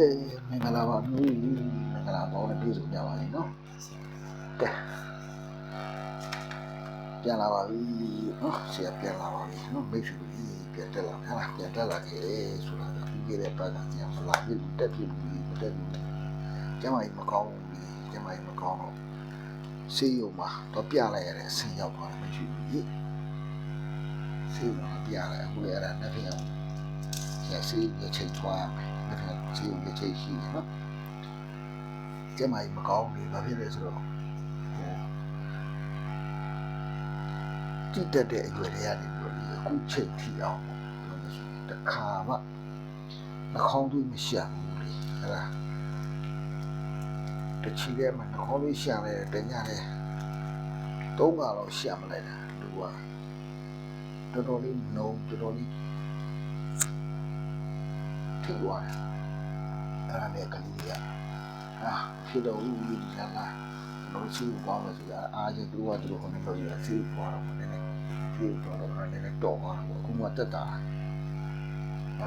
ကဲမင်္ဂလာပါနူးမင်္ဂလာပေါင်းနဲ့ပြည့်စုံကြပါစေနော်ကဲပြန်လာပါပြီနော်ဆရာပြန်လာပါပြီနော်မိတ်ဆွေကြီးပြန်တက်လာဟာပြန်တက်လာခဲ့တယ်ဆိုတာကပြီးခဲ့တဲ့ပတ်ကဆရာမလာပြီတက်ပြီမတက်ပြီကျမကြီးမကောင်းဘူးကျမကြီးမကောင်းတော့ဆေးရုံမှာတော့ပြလိုက်ရတဲ့ဆင်းရောက်သွားတယ်မိတ်ဆွေကြီးဆေးရုံမှာပြလိုက်အခုလည်းအဲ့ဒါနှစ်ဖက်အောင်ဆရာဆေးရချိန်ထွားရမယ် နှစ်ဖက်ဆေးရုံရချိန်ရှိတယ်နော်ကျမကြီးမကောင်းဘူးဘာဖြစ်လဲဆိုတော့ဟိုကြည့်တတ်တဲ့အရွယ်တွေကနေပြီးတော့ဒီအခုချိန်ထိအောင်ပြောလို့ရှိရင်တစ်ခါမှနှာခေါင်းသွေးမရှာဘူးလေအဲ့ဒါတချီထဲမှာနှာခေါင်းသွေးရှာနေတယ်တညနဲ့သုံးကတော့ရှာမလိုက်တာလူကတော်တော်လေးနှုံတော်တော်လေး ထိသွားတယ်အဲ့ဒါနဲ့ကလေးကအာဖြစ်တော့ဦးကြီးလာလာလို့ရှိကောင်းလို့ဆိုတာအားကျသူကသူတို့ခေါင်းနဲ့လို့ရစီးပွားတော့နည်းနည်းစီးပွားတော့နည်းနည်းတော်သွားတော့အခုမှတက်တာအဲ့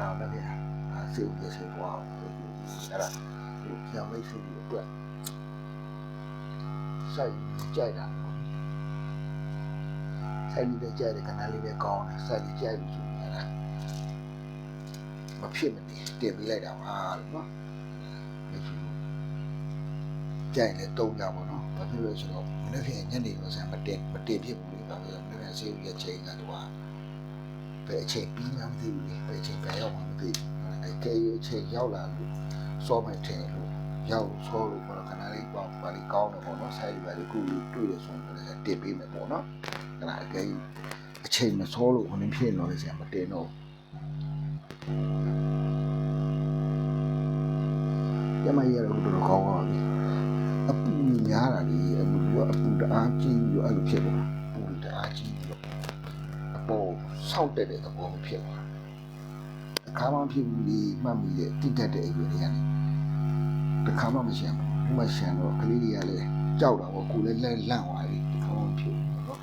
ဒါလည်းအာစီးရစီးပွားအဲ့ဒါဒီကြောင်မိတ်ဆွေတွေအတွက်စိုက်ကြိုက်တာစိုက်လေးကြိုက်တဲ့ကနားလေးပဲကောင်းတယ်စိုက်ကြိုက်လို့ဆိုရင်အဲ့ဒါ မဖြစ်မနေတင်ပေးလိုက်တာပါလို့နော်မိတ်ဆွေကြိုက်လဲတုံးကြပါတော့ဘာဖြစ်လို့ဆိုတော့မနေ့ကညနေတော့ဆံမတင်မတင်ဖြစ်ဘူးလေဘာဖြစ်လို့မနေ့ကဆေးရချိန်ကတော့ဘယ်အချိန်ပြီးမှမသိဘူးလေဘယ်အချိန်ပဲရောက်မှမသိဘူးအဲကဲရအချိန်ရောက်လာလို့စောမထင်လို့ရောက်ဆောလို့ဘောခဏလေးပေါ့ပါလီကောင်းတယ်ပေါ့နော်ဆိုင်ဒီပါလီခုတွေ့ရဆိုရင်လည်းတင်ပေးမယ်ပေါ့နော်အဲ့ဒါအကဲအချိန်မစောလို့ဝင်ဖြစ်တော့ဆံမတင်တော့ ကျမကြီးကတော့တော်တော်ကောင်းပါပြီအပူများတာလေအပူကအပူတအားကြီးပြီးတော့အဲ့လိုဖြစ်သွားပူတအားကြီးပြီးတော့အပေါ်ဆောက်တက်တဲ့သဘောမျိုးဖြစ်သွားအခါမှဖြစ်ဘူးလေမှတ်မိတဲ့တိတက်တဲ့အရွယ်တွေကနေတခါမှမရှမ်းဘူးဥမရှမ်းတော့ကလေးတွေကလည်းကြောက်တာပေါ့ကိုယ်လည်းလက်လန့်သွားပြီဒီခါမှဖြစ်ဘူးနော်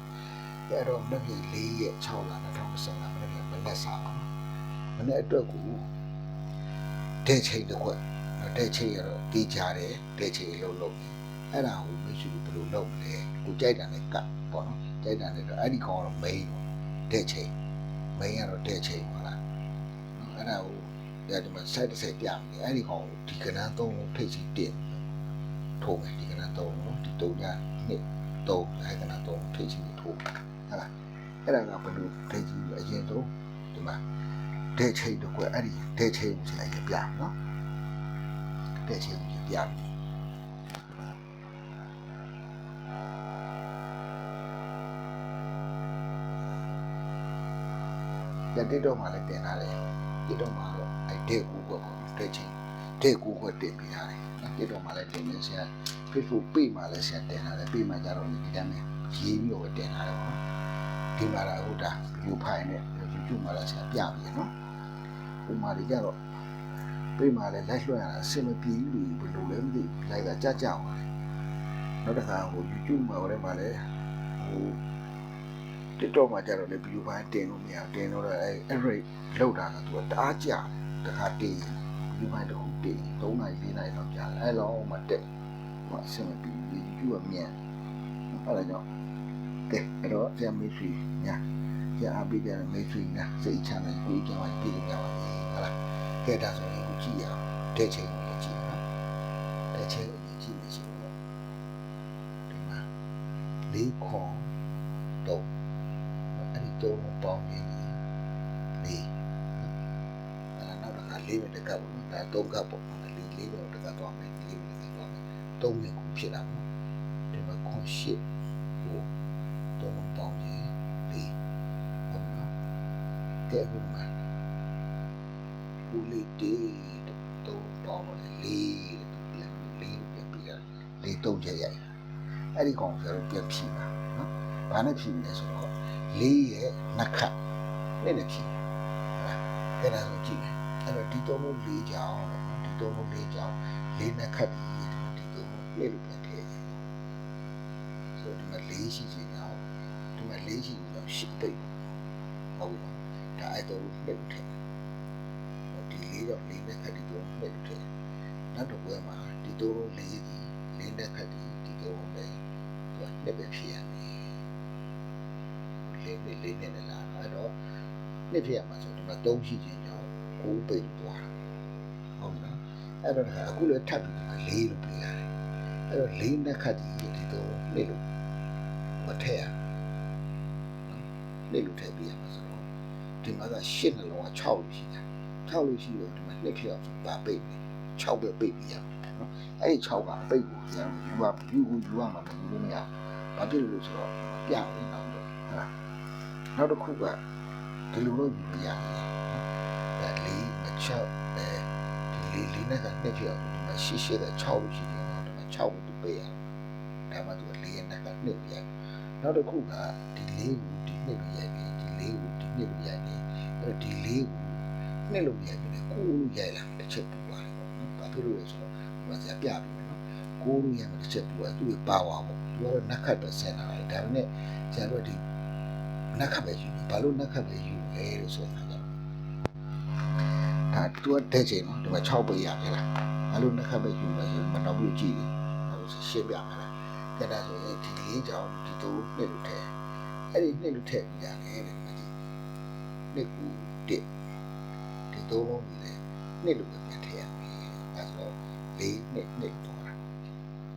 အဲ့တော့မနေ့က၄ရက်6လ2025မနေ့ကမနေ့စားပါ မနေ့အတွက်ကိုတဲ့ချိန်တစ်ခွက်တဲ့ချိန်ရတော့တီးကြတယ်တဲ့ချိန်လုံးလုံးအဲ့ဒါကိုမရှိဘူးဘယ်လိုလုပ်လဲကိုကြိုက်တာနဲ့ကတ်ပေါ့နော်ကြိုက်တာနဲ့တော့အဲ့ဒီကောင်တော့မိန်တဲ့ချိန်မိန်ကတော့တဲ့ချိန်ဟုတ်လားအဲ့ဒါကိုဒီမှာ site တစ်စိတ်ပြမယ်အဲ့ဒီကောင်ကိုဒီကနန်းသုံးလုံးထိတ်စီတင်ထိုးမယ်ဒီကနန်းသုံးလုံးဒီတုံညာနှစ်သုံးအဲ့ကနန်းသုံးထိတ်စီထိုးဟုတ်လားအဲ့ဒါကဘယ်လိုထိတ်စီအရင်ဆုံးဒီမှာ တဲ့ချိန်တော့ကွအဲ့ဒီတဲ့ချိန်ကိုဆရာကြီးပြမယ်နော်တဲ့ချိန်ကိုပြမယ်ကြတိတော့မှလည်းတင်လာတယ်တိတော့မှတော့အဲ့တဲ့ကူကွက်ပေါ့တဲ့ချိန်တဲ့ကူကွက်တင်ပြရတယ်တိတော့မှလည်းတင်နေဆရာ Facebook page မှာလည်းဆရာတင်လာတယ် page မှာကြတော့ဒီတိုင်းပဲရေးပြီးတော့တင်လာတယ်ပေါ့ဒီမှာတော့ဟုတ်တာ view file နဲ့ YouTube မှာလည်းဆရာပြပြီနော် ဥမာတွေကြတော့ page မှာလည်း like လွှင့်ရတာအဆင်မပြေဘူးဘယ်လိုလဲမသိ like ကကြကြသွားတယ်နောက်တစ်ခါဟို YouTube မှာလည်းမှာလည်းဟို TikTok မှာကြတော့လေ view file တင်လို့မရတင်တော့အဲ average လောက်တာကသူကတအားကြတယ်တခါတင် view file တစ်ခုတင်3နိုင်4နိုင်တော့ကြာတယ်အဲလောမှတက်ဟိုအဆင်မပြေဘူး YouTube ကမြန်အဲ့ဒါကြောင့်ကဲအဲ့တော့ဆရာမေးဆွေညာဆရာအပိတဲ့မေးဆွေညာစိတ်ချမ်းသာကိုယ်ကြောင့်ပြည်ကြပါမယ်ဟုတ်လား ကဲဒါဆိုရင်ကိုကြည့်ရအောင်တဲ့ချိန်ကိုကြည့်နော်တဲ့ချိန်ကိုကြည့်နေစီတော့ဒီမှာလေးခွန်တော့အဲ့ဒီတော့ပေါင်းနေလေးအဲ့ဒါနောက်တစ်ခါလေးပဲတကပ်ပေါ့နော်ဒါသုံးကပ်ပေါ့လေးလေးပဲတကပ်သွားမယ်လေးပဲတကပ်သွားမယ်သုံးနေခုဖြစ်လာပေါ့ဒီမှာခွန်ရှိဟိုတော့ပေါင်းနေလေးဟုတ်နော်ကဲအခုမှာ ဘူလေးတေးတော့ပေါင်းနေလေးလေးလေးပြန်ပြရလေးသုံးချက်ရိုက်အဲ့ဒီကောင်ဆိုတော့ပြန်ဖြီးပါနော်ဘာနဲ့ဖြီးလဲဆိုတော့လေးရဲ့နှက်ခတ်နဲ့နဲ့ဖြီးအဲ့ဒါဆိုကြည့်အဲ့တော့ဒီတော့လို့လေးကြောင်ဒီတော့လို့လေးကြောင်လေးနှက်ခတ်ဒီဒီတော့လေးလို့ပြန်ထည့်ဆိုဒီမှာလေးရှိချင်တာဒီမှာလေးရှိရင်တော့ရှစ်တိတ်ဟုတ်ပြီဒါအဲ့တော့လက်ထည့် ဒီလေးတော့လေးနဲ့ခက်ဒီတော့လက်ထည့်နောက်တစ်ပွဲမှာဒီသုံးလုံးလေးဒီလေးနဲ့ခတ်ဒီဒီသုံးလုံးလေးသူကနှစ်ပဲဖြစ်ရမယ်လေးလေးလေးနဲ့လာအဲ့တော့နှစ်ဖြစ်ရမှာဆိုဒီမှာသုံးရှိခြင်းကြောင့်ကိုးပိတ်သွားဟုတ်လားအဲ့တော့အခုလည်းထပ်ပြီးဒီမှာလေးလို့ပြရတယ်အဲ့တော့လေးနဲ့ခတ်ဒီဒီသုံးလုံးနှစ်လို့မထည့်ရနှစ်လို့ထည့်ပြရမှာဆိုတော့ဒီမှာကရှစ်နှလုံးက6လို့ရှိတာ 6လို့ရှိတော့ဒီမှာနှစ်ဖြစ်အောင်ဆိုပါပိတ်တယ်6ပဲပိတ်ပြရမှာနော်အဲ့ဒီ6ကအပိတ်ကိုပြန်ယူရယူကိုယူရမှာမယူလို့မရဘူးဘာဖြစ်လို့လဲဆိုတော့ပြအောင်နောက်တော့ဟုတ်လားနောက်တစ်ခုကဒီလိုလို့ယူပြရတယ်ဒါလေးမချောက်အဲဒီလေးလေးနဲ့ကနှစ်ဖြစ်အောင်ဒီမှာရှစ်ရှစ်က6လို့ရှိတယ်နော်ဒီမှာ6ကိုသူပိတ်ရဒါမှသူကလေးနဲ့ကနှစ်ပြရနောက်တစ်ခုကဒီလေးကိုဒီနှစ်ပြရတယ်ဒီလေးကိုဒီနှစ်ပြရတယ်အဲ့တော့ဒီလေးကို နှစ်လို့ပြရတယ်ကိုလို့ရိုက်လာတစ်ချက်ပူပါတယ်ပေါ့နော်ဘာဖြစ်လို့လဲဆိုတော့ဒီမှာဆရာပြပြီနော်ကိုလို့ရိုက်မှာတစ်ချက်ပူတယ်သူ့ရဲ့ပါဝါပေါ့သူကတော့နက်ခတ်ပဲဆင်လာတယ်ဒါပေမဲ့ဆရာတို့ကဒီနက်ခတ်ပဲယူတယ်ဘာလို့နက်ခတ်ပဲယူလဲလို့ဆိုတာကဒါသူကတဲ့ချိန်နော်ဒီမှာ6ပေးရခဲ့လားဘာလို့နက်ခတ်ပဲယူလဲဆိုမတော့ဘူးကြည့်တယ်ဘာလို့ရှင်းပြမှာလဲကဲဒါဆိုရင်ဒီလေးကြောင့်ဒီတို့နှစ်လို့ထဲအဲ့ဒီနှစ်လို့ထည့်ပြရတယ်တဲ့ဒီနှစ်ကူတစ်ဒီ သုံးလုံးကြီးလေနှစ်လို့ပဲပြန်ထည့်ရမယ်အဲဆိုတော့လေးနှစ်နှစ်တော့တာ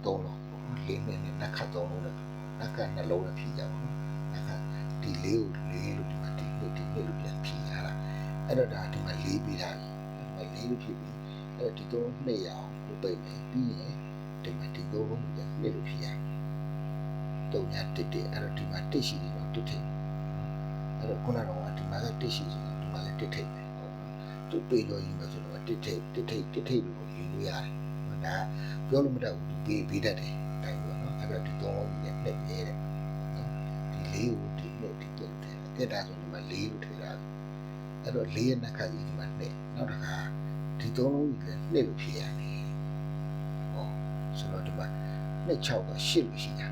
သုံးလုံးလေးနှစ်နဲ့နက်ခတ်သုံးလုံးနဲ့နက်ခတ်နှလုံးနဲ့ဖြည့်ကြပါတော့နက်ခတ်ဒီလေးကိုလေးလို့ဒီမှာဒီနှစ်ဒီနှစ်လို့ပြန်ဖြည့်ရတာအဲ့တော့ဒါဒီမှာလေးပြီးတာဒီမှာလေးလို့ဖြည့်ပြီးအဲ့ဒီသုံးနှစ်ရအောင်ကိုပိတ်မယ်ပြီးရင်ဒီမှာဒီသုံးလုံးပြန်နှစ်လို့ဖြည့်ရတုံညာတစ်တစ်အဲ့တော့ဒီမှာတစ်ရှိတယ်နော်တစ်ထိပ်အဲ့တော့ခုနကတော့ဒီမှာကတစ်ရှိဆိုတော့ဒီမှာလည်းတစ်ထိပ် ပဲသူ့ပေလို့ယူမယ်ဆိုတော့တစ်ထိပ်တစ်ထိပ်တစ်ထိပ်လို့ယူလို့ရတယ်ဒါပြောလို့မတတ်ဘူးသူပေးပေးတတ်တယ်တိုင်းပေါ့နော်အဲ့တော့ဒီသုံးလုံးကြီးနဲ့နှစ်ရဲတဲ့ဒီလေးကိုဒီနှစ်ဒီတော့တယ်တဲ့ဒါဆိုဒီမှာလေးလို့ထည့်တာအဲ့တော့လေးရဲ့နှက်ခါကြီးဒီမှာနှစ်နောက်တစ်ခါဒီသုံးလုံးကြီးလည်းနှစ်လို့ဖြည့်ရတယ်ဟောဆိုတော့ဒီမှာနှစ်6က8လို့ရှိတာ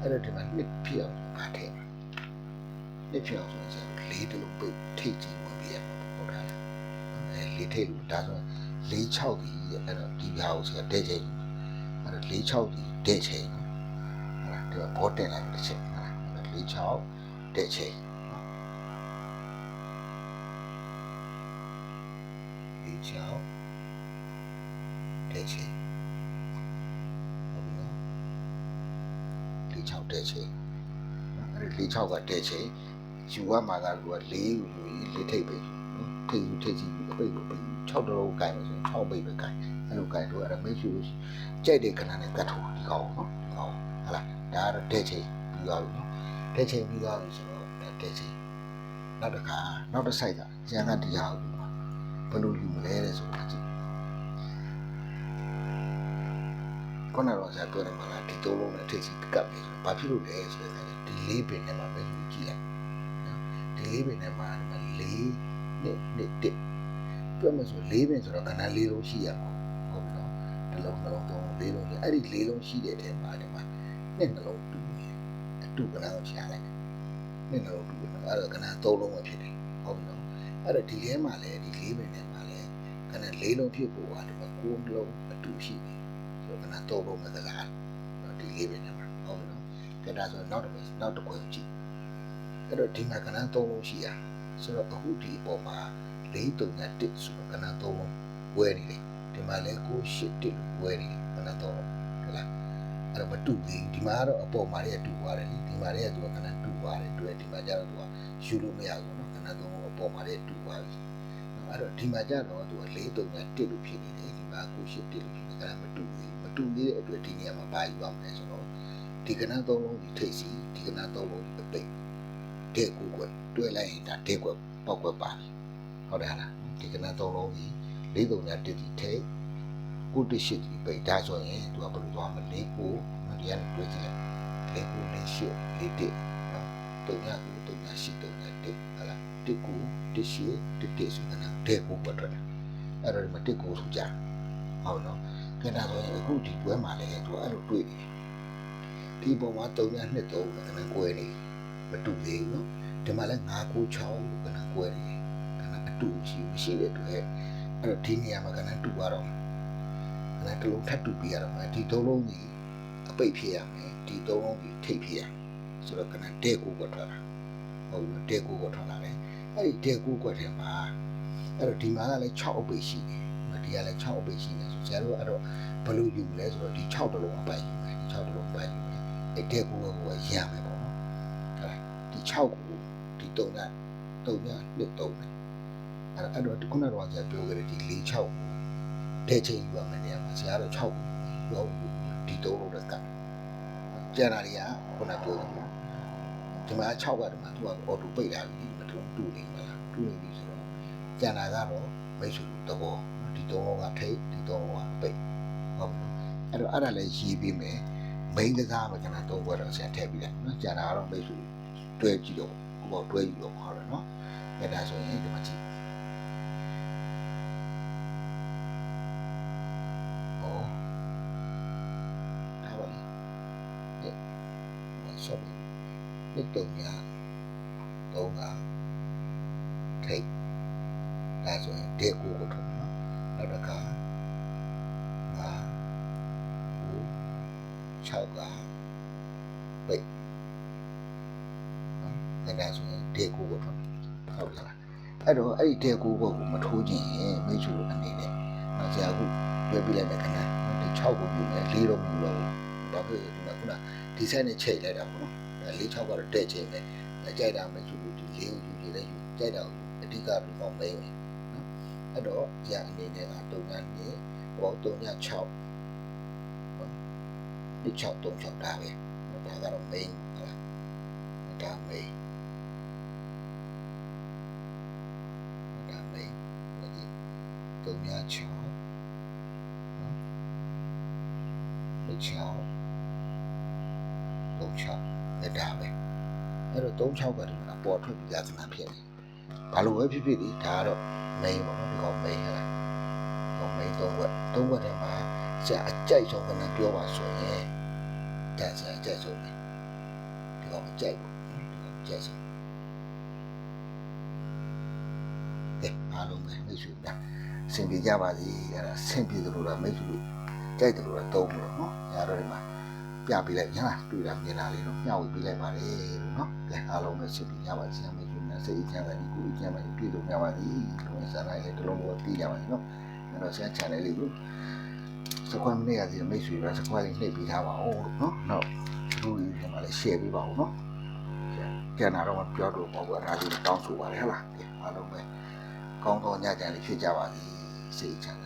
အဲ့တော့ဒီမှာနှစ်ဖြစ်အောင်ဗာထည့်နှစ်ဖြစ်အောင်ဆိုရင်လေးတလို့ပိတ်ထိတ်ကြည့်ဝင်ပြရမှာဟုတ်လား အဲလေးထိတ်လို့ဒါဆိုလေး6ဒီအဲ့တော့ဒီပြားကိုဆိုတဲ့ချိန်အဲ့တော့လေး6ဒီတဲ့ချိန်ဟုတ်လားဒီဘောတင်လိုက်တဲ့ချိန်ဟုတ်လားလေး6တဲ့ချိန်လေး6တဲ့ချိန်ဟုတ်ပြီနော်လေး6တဲ့ချိန်အဲ့ဒီလေး6ကတဲ့ချိန်ယူရမှာကလူကလေးယူလေးထိတ်ပဲနော် ထိတ်ယူထိတ်ကြည့်ပြီးအပိတ်ကိုပိတ်6တလုံးကိုင်လို့ဆိုရင်6ပိတ်ပဲကိုင်အဲ့လိုကိုင်လို့အဲ့ဒါမိတ်ဆွေကြိုက်တဲ့ခဏနဲ့ကတ်ထိုးဒီကောင်နော်ဒီကောင်ဟလာဒါကတော့တဲ့ချိန်ပြီးသွားပြီနော်တဲ့ချိန်ပြီးသွားပြီဆိုတော့တဲ့ချိန်နောက်တစ်ခါနောက်တစ်ဆိုင်ကကျန်ကတရားကိုဘယ်လိုယူမလဲတဲ့ဆိုတာကြည့်ခုနကတော့ဆရာပြောတယ်မလားဒီသုံးလုံးနဲ့ထိတ်စီကပ်ပြီဆိုတော့ဘာဖြစ်လို့လဲဆိုတော့ဒီလေးပင်နဲ့မှာပဲယူကြည့်လိုက်နော်ဒီလေးပင်နဲ့မှာလေး နှစ်နှစ်တစ်ပြောမှဆိုလေးပင်ဆိုတော့ကဏ္ဍလေးလုံးရှိရမှာဟုတ်ပြီနော်တစ်လုံးတစ်လုံးသုံးလုံးလေးလုံးအဲ့ဒီလေးလုံးရှိတဲ့အထဲမှာဒီမှာနှစ်နှလုံးတူနေအတူကဏ္ဍကိုရှာလိုက်နှစ်နှလုံးတူတယ်အဲ့တော့ကဏ္ဍသုံးလုံးပဲဖြစ်တယ်ဟုတ်ပြီနော်အဲ့တော့ဒီထဲမှာလည်းဒီလေးပင်ထဲမှာလည်းကဏ္ဍလေးလုံးဖြစ်ဖို့ကဒီမှာကိုးနှလုံးအတူရှိတယ်ဆိုတော့ကဏ္ဍသုံးလုံးပဲသလားဒီလေးပင်ထဲမှာဟုတ်ပြီနော်ကဏ္ဍဆိုနောက်တစ်ခုနောက်တစ်ခုကြည့်အဲ့တော့ဒီမှာကဏ္ဍသုံးလုံးရှိရ ဆိုတော့အခုဒီအပေါ်မှာလေးတုံညာတစ်ဆိုတော့ကဏ္ဍသုံးလုံးဝဲနေတယ်ဒီမှာလည်းကိုရှစ်တစ်လို့ဝဲနေတယ်ကဏ္ဍသုံးလုံးဟုတ်လားအဲ့တော့မတူသေးဘူးဒီမှာကတော့အပေါ်မှာလည်းတူသွားတယ်လေဒီမှာလည်းသူကကဏ္ဍတူသွားတယ်တွေ့ဒီမှာကျတော့သူကယူလို့မရဘူးနော်ကဏ္ဍသုံးလုံးအပေါ်မှာလည်းတူသွားပြီအဲ့တော့ဒီမှာကျတော့သူကလေးတုံညာတစ်လို့ဖြစ်နေတယ်ဒီမှာကိုရှစ်တစ်လို့ဖြစ်နေတယ်ကဏ္ဍမတူသေးဘူးမတူသေးတဲ့အတွက်ဒီနေရာမှာဘာယူရမလဲဆိုတော့ဒီကဏ္ဍသုံးလုံးဒီထိတ်စီဒီကဏ္ဍသုံးလုံးဒီပိတ် တဲ့ကိုကွယ်တွဲလိုက်ရင်ဒါတဲ့ကွယ်ပေါက်ကွယ်ပါပြီဟုတ်တယ်ဟလားဒီကဏ္ဍသုံးလုံးကြီးလေးတုံညာတစ်ဒီထိတ်ကိုတစ်ရှိဒီပိတ်ဒါဆိုရင်သူကဘယ်လိုသွားမလဲကိုမဒီကနေတွဲကြည့်လိုက်လေးကိုလေးရှိလေးတစ်နော်တုံညာကိုတုံညာရှိတုံညာတစ်ဟလားတစ်ကိုတစ်ရှိတစ်တစ်ဆိုတဲ့တဲ့ကိုကွယ်ထွက်တယ်အဲ့တော့ဒီမှာတစ်ကိုဆိုကြဟုတ်နော်ကဲဒါဆိုရင်အခုဒီပွဲမှာလည်းသူအဲ့လိုတွေ့တယ်ဒီပုံမှာ3ည2 3ကလည်းကွဲနေ မတူသေးဘူးနော်ဒီမှာလည်း9 9 6ကလည်းကွဲနေကလည်းအတူရှိမရှိတဲ့အတွက်အဲ့တော့ဒီနေရာမှာကလည်းတူသွားတော့အဲ့ဒါတစ်လုံးထပ်တူပြရတော့မယ်ဒီသုံးလုံးကြီးအပိတ်ဖြစ်ရမယ်ဒီသုံးလုံးကြီးထိပ်ဖြစ်ရမယ်ဆိုတော့ခဏတဲ့ကိုကွက်ထွက်လာဟုတ်ပြီတဲ့ကိုကွက်ထွက်လာတယ်အဲ့ဒီတဲ့ကိုကွက်ထဲမှာအဲ့တော့ဒီမှာကလည်း6အပိတ်ရှိတယ်ဒီကလည်း6အပိတ်ရှိနေဆိုဆရာတို့အဲ့တော့ဘယ်လိုယူမလဲဆိုတော့ဒီ6တလုံးအပိုင်ယူမယ်ဒီ6တလုံးအပိုင်ယူမယ်အဲ့တဲ့ကိုကွက်ကိုရမယ်ပေါ့နော်အဲ့ဒီ 6ကိုဒီ3က3ကနှစ်3တယ်အဲ့အဲ့တော့ခုနကတော့ဆရာပြောခဲ့တဲ့ဒီ4 6ကိုတဲ့ချိန်ယူရမယ်နေရာမှာဆရာတော့6ကိုပြောဒီ3လို့တော့ကတ်ကျန်တာတွေကခုနပြောတယ်ဒီမှာ6ကဒီမှာသူကအော်တိုပိတ်လာပြီမတူတူနေမလားတူနေပြီဆိုတော့ကျန်တာကတော့မိတ်ဆွေတို့သဘောဒီ3လုံးကထိတ်ဒီ3လုံးကပိတ်ဟုတ်ပြီအဲ့တော့အဲ့ဒါလည်းရေးပြီးမယ်မိန်းကစားမှာကျွန်တော်3ဘွဲတော့ဆရာထည့်ပြီးတယ်နော်ကျန်တာကတော့မိတ်ဆွေ တွဲကြည့်တော့ဟိုတွဲယူတော့ခေါ်တယ်နော်အဲ့ဒါဆိုရင်ဒီမှာကြည့်ဟောဒါပါလေဒီဆော့ဒီတုံညာတော့ကထိတ်ဒါဆိုရင်ဒီကိုကိုထုံနော်နောက်တစ်ခါငါဘူး6ကပိတ် နော်ဒါဆိုရင်ဒီကိုကိုထုံဟုတ်ပြီလားအဲ့တော့အဲ့ဒီဒီကိုကိုကိုမထိုးခြင်းရင်မိတ်ဆွေတို့အနေနဲ့နော်ဆရာကပြောပြလိုက်တဲ့ခဏဒီ6ကိုယူမယ်၄တော့မယူတော့ဘူးဘာဖြစ်လဲခုနဒီဆိုင်နဲ့ချိန်လိုက်တာပေါ့နော်ဒါ၄6ကတော့တဲ့ချိန်ပဲကြိုက်တာမိတ်ဆွေတို့ဒီ၄ကိုယူကြတယ်ယူကြိုက်တာကိုအဓိကပြီးတော့မိန်တယ်အဲ့တော့ရအနေနဲ့ကတုံညာနေဟောတုံညာ6ဒီ6 3 6ဒါပဲဒါကတော့ main ဟုတ်လားဒါ main တုံညာ6ဒီ6 3 6ဒါပဲအဲ့တော့3 6ကဒီမှာပေါ်ထွက်ပြီးလက္ခဏာဖြစ်နေဘာလို့ပဲဖြစ်ဖြစ်ဒီဒါကတော့ main ပေါ့နော်ဒီကောင် main ဟဲ့လားဒီကောင် main သုံးဘက်သုံးဘက်ထဲမှာဆရာအကြိုက်ဆုံးကလ ည်းပြောပါဆိုရင်ဒါဆရာအကြိုက်ဆုံးပဲဒီကောင်အကြိုက်ပေါ့ဒီကောင်အကြိုက်ဆုံးကဲအားလုံးပဲမိတ်ဆွေများအဆင်ပြေကြပါစေအဲ့ဒါအဆင်ပြေသလိုတော့မိတ်ဆွေကြိုက်တယ်လို့တော့သုံးလို့နော်ညာတော့ဒီမှာပြပေးလိုက်ညာတွေ့တာမြင်တာလေးတော့မျှဝေပေးလိုက်ပါလေလို့နော်ကဲအားလုံးပဲအဆင်ပြေကြပါစေမိတ်ဆွေများစိတ်အချမ်းသာကြီးကိုယ်အချမ်းသာကြီးတွေ့လို့များပါစေလို့စားလိုက်လေတလုံးပေါ်ပြီးကြပါစေနော်အဲ့တော့ဆရာ channel လေးကိုစကွန်မနေ့ကဒီမိတ်ဆွေကစကွန်လေးနှိပ်ပေးထားပါဦးလို့နော်နောက်လူကြီးဒီမှာလည်း share ပေးပါဦးနော်ကျန်တာတော့မပြောတော့ပါဘူးဒါလေးတောင်းဆိုပါတယ်ဟဟလားအားလုံးပဲကောင်းသောညချမ်းလေးဖြစ်ကြပါစေ စိတ်ချမ်းသာ